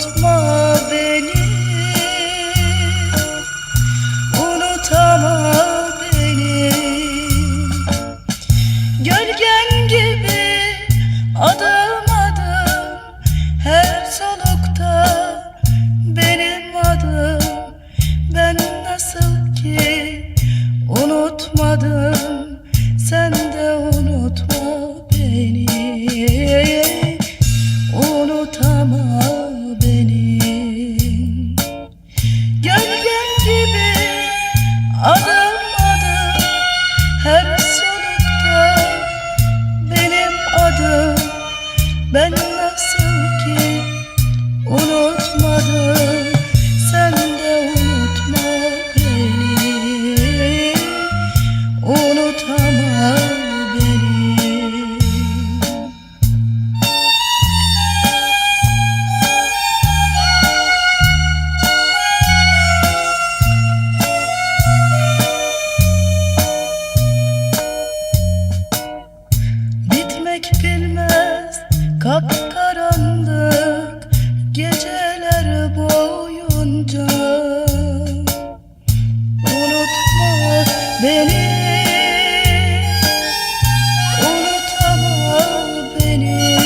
unutma beni. Unutama beni. Gölgen gibi adım adım Her solukta benim adım. Ben nasıl ki unutmadım. Adım kapkaranlık geceler boyunca. Unutma beni Unutama beni.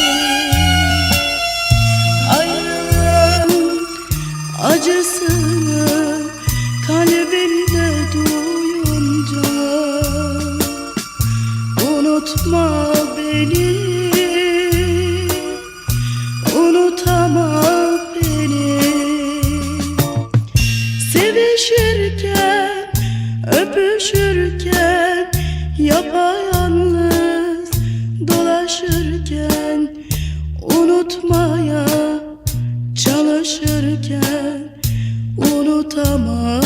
Ayrılığın acısını kalbinde duyunca. Unutma beni Unutama beni. Sevişirken Öpüşürken Yapayalnız Dolaşırken Unutmaya Çalışırken Unutama